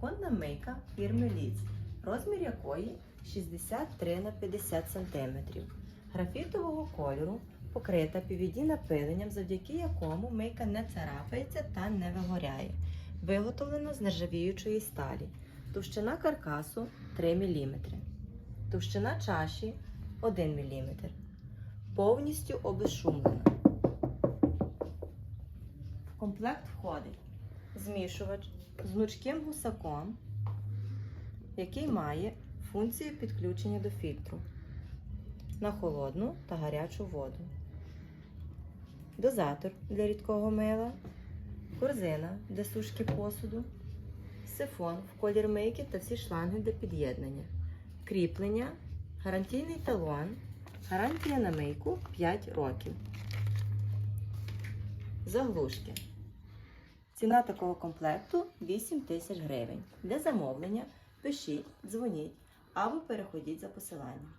кухонна мийка фірми Ліц, розмір якої 63 на 50 см. Графітового кольору покрита PVD напиленням, завдяки якому мийка не царапається та не вигоряє. Виготовлена з нержавіючої сталі. Товщина каркасу 3 мм. Товщина чаші 1 мм. Повністю обезшумлена. В комплект входить змішувач з гнучким гусаком, який має функцію підключення до фільтру на холодну та гарячу воду, дозатор для рідкого мила, корзина для сушки посуду, сифон в колір мийки та всі шланги для під'єднання, кріплення, гарантійний талон, гарантія на мийку 5 років. Заглушки. Ціна такого комплекту 8 тисяч гривень. Для замовлення пишіть, дзвоніть або переходіть за посиланням.